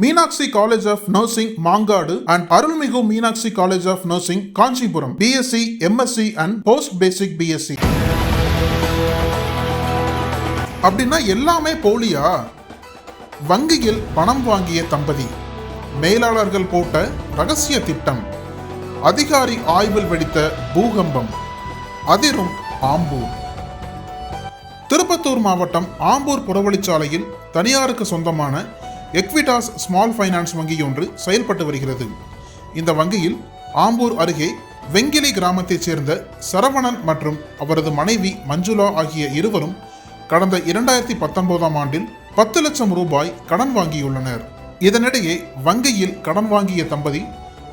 Meenakshi college of nursing Mangadu and அருள்மிகு Meenakshi college of nursing Kanchipuram BSc MSc and post basic BSc அப்படின்னா எல்லாமே போலியா? வங்கியில் பணம் வாங்கிய தம்பதி மேலாளர்கள் போட்ட ரகசிய திட்டம் அதிகாரி ஆய்வில் வெடித்த பூகம்பம் அதிரும் ஆம்பூர். திருப்பத்தூர் மாவட்டம் ஆம்பூர் புறவழிச்சாலையில் தனியாருக்கு சொந்தமான எக்விடாஸ் ஸ்மால் ஃபைனான்ஸ் வங்கி ஒன்று செயல்பட்டு வருகிறது. இந்த வங்கியில் ஆம்பூர் அருகே வெங்கிலி கிராமத்தைச் சேர்ந்த சரவணன் மற்றும் அவரது மனைவி மஞ்சுளா ஆகிய இருவரும் கடந்த இரண்டாயிரத்தி பத்தொன்பதாம் ஆண்டில் பத்து லட்சம் ரூபாய் கடன் வாங்கியுள்ளனர். இதனிடையே வங்கியில் கடன் வாங்கிய தம்பதி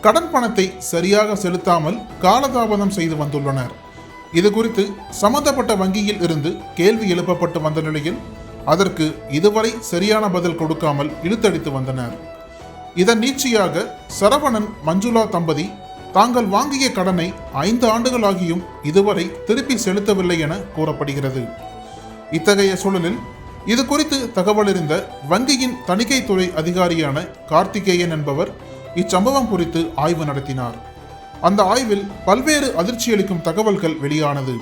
கடன் பணத்தை சரியாக செலுத்தாமல் காலதாபதம் செய்து வந்துள்ளனர். இது குறித்து சம்பந்தப்பட்ட வங்கியில் இருந்து கேள்வி எழுப்பப்பட்டு வந்த நிலையில் அதற்கு இதுவரை சரியான பதில் கொடுக்காமல் இழுத்தடித்து வந்தனர். இதன் நீட்சியாக சரவணன் மஞ்சுளா தம்பதி தாங்கள் வாங்கிய கடனை ஐந்து ஆண்டுகளாகியும் இதுவரை திருப்பி செலுத்தவில்லை என கூறப்படுகிறது. இத்தகைய சூழலில் இது குறித்து தகவல் அறிந்த வங்கியின் தணிக்கைத்துறை அதிகாரியான கார்த்திகேயன் என்பவர் இச்சம்பவம் குறித்து ஆய்வு நடத்தினார். அந்த ஆய்வில் பல்வேறு அதிர்ச்சியளிக்கும் தகவல்கள் வெளியானது.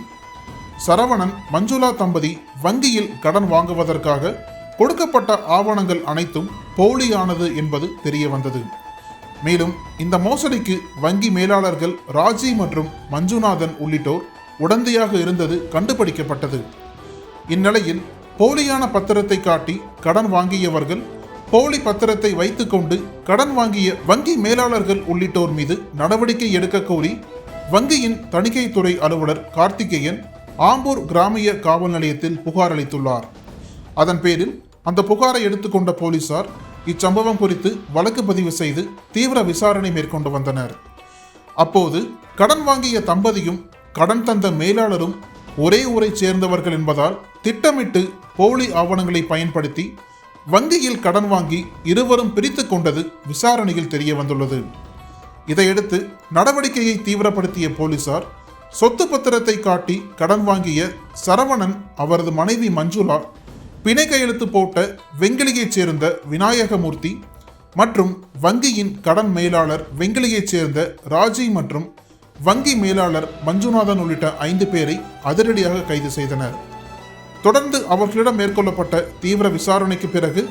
சரவணன் மஞ்சுளா தம்பதி வங்கியில் கடன் வாங்குவதற்காக கொடுக்கப்பட்ட ஆவணங்கள் அனைத்தும் போலியானது என்பது தெரிய வந்தது. மேலும் இந்த மோசடிக்கு வங்கி மேலாளர்கள் ராஜி மற்றும் மஞ்சுநாதன் உள்ளிட்டோர் உடந்தையாக இருந்தது கண்டுபிடிக்கப்பட்டது. இந்நிலையில் போலியான பத்திரத்தை காட்டி கடன் வாங்கியவர்கள் போலி பத்திரத்தை வைத்துக்கொண்டு கடன் வாங்கிய வங்கி மேலாளர்கள் உள்ளிட்டோர் மீது நடவடிக்கை எடுக்க கோரி வங்கியின் தணிக்கைத்துறை அலுவலர் கார்த்திகேயன் ஆம்பூர் கிராமிய காவல் நிலையத்தில் புகார் அளித்துள்ளார். அதன் பேரில் அந்த புகாரை எடுத்துக்கொண்ட போலீசார் இச்சம்பவம் குறித்து வழக்கு பதிவு செய்து தீவிர விசாரணை மேற்கொண்டு வந்தனர். அப்போது கடன் வாங்கிய தம்பதியும் கடன் தந்த மேலாளரும் ஒரே ஊரைச் சேர்ந்தவர்கள் என்பதால் திட்டமிட்டு போலி ஆவணங்களை பயன்படுத்தி வங்கியில் கடன் வாங்கி இருவரும் பிரித்து கொண்டது விசாரணையில் தெரிய வந்துள்ளது இதையடுத்து நடவடிக்கையை தீவிரப்படுத்திய போலீசார் சொத்து பத்திரத்தை காட்டி கடன் வாங்கிய சரவணன் அவரது மனைவி மஞ்சுளா பிணை கையெழுத்து போட்ட வெங்கிலியைச் சேர்ந்த விநாயகமூர்த்தி மற்றும் வங்கியின் கடன் மேலாளர் வெங்கிலியைச் சேர்ந்த ராஜி மற்றும் வங்கி மேலாளர் மஞ்சுநாதன் உள்ளிட்ட ஐந்து பேரை அதிரடியாக கைது செய்தனர். தொடர்ந்து அவர்களிடம் மேற்கொள்ளப்பட்ட தீவிர விசாரணைக்கு பிறகு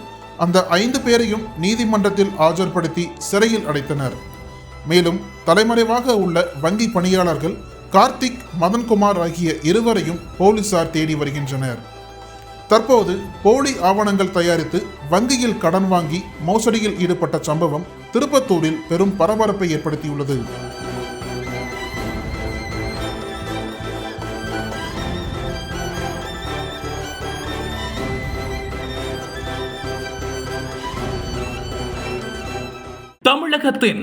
அந்த ஐந்து பேரையும் நீதிமன்றத்தில் ஆஜர்படுத்தி சிறையில் அடைத்தனர். மேலும் தலைமறைவாக உள்ள வங்கி பணியாளர்கள் கார்த்திக் மதன்குமார் ஆகிய இருவரையும் போலீசார் தேடி வருகின்றனர். தற்போது போலி ஆவணங்கள் தயாரித்து வங்கியில் கடன் வாங்கி மோசடியில் ஈடுபட்ட சம்பவம் திருப்பத்தூரில் பெரும் பரபரப்பை ஏற்படுத்தியுள்ளது. தமிழகத்தின்